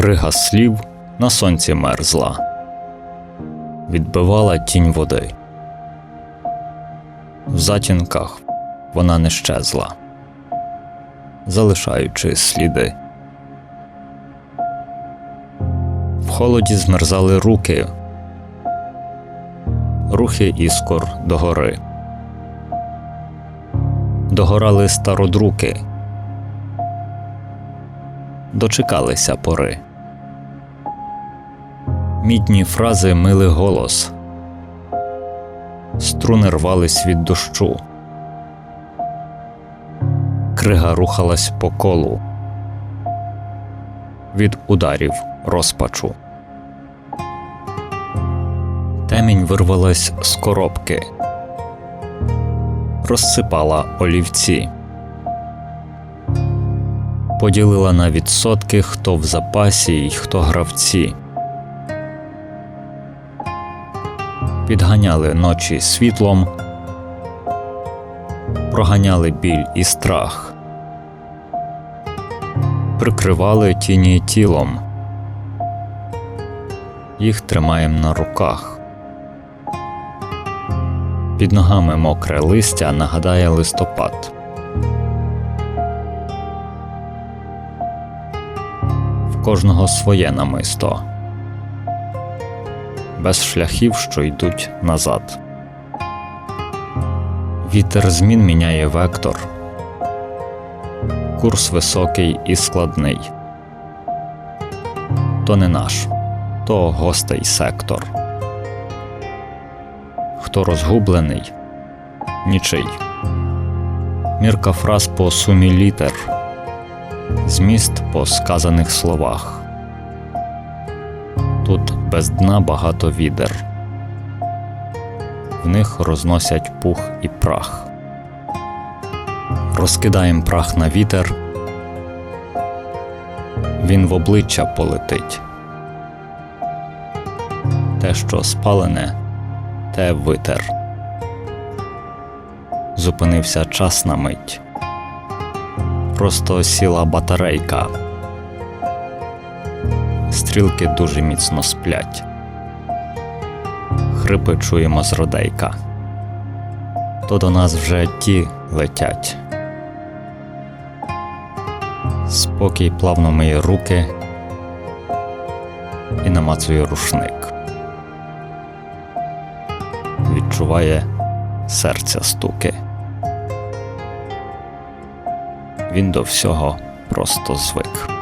Крига слів на сонці мерзла, відбивала тінь води. В затінках вона не щезла, залишаючи сліди. В холоді змерзали руки, рухи іскор догори. Догорали стародруки, дочекалися пори. Мідні фрази мили голос, струни рвались від дощу. Крига рухалась по колу від ударів розпачу. Темінь вирвалась з коробки, розсипала олівці, поділила на відсотки, хто в запасі й хто гравці. Підганяли ночі світлом, проганяли біль і страх, прикривали тіні тілом, їх тримаєм на руках. Під ногами мокре листя нагадає листопад. В кожного своє намисто, без шляхів, що йдуть назад. Вітер змін міняє вектор, курс високий і складний. То не наш, то гостей сектор. Хто розгублений, нічий. Мірка фраз по сумі літер, зміст по сказаних словах. Тут без дна багато відер, в них розносять пух і прах. Розкидаєм прах на вітер, він в обличчя полетить. Те, що спалене, те витер. Зупинився час на мить. Просто сіла батарейка. Стрілки дуже міцно сплять. Хрипи чуємо з родейка. То до нас вже ті летять. Спокій плавно миє руки і намацує рушник. Відчуває серця стуки. Він до всього просто звик.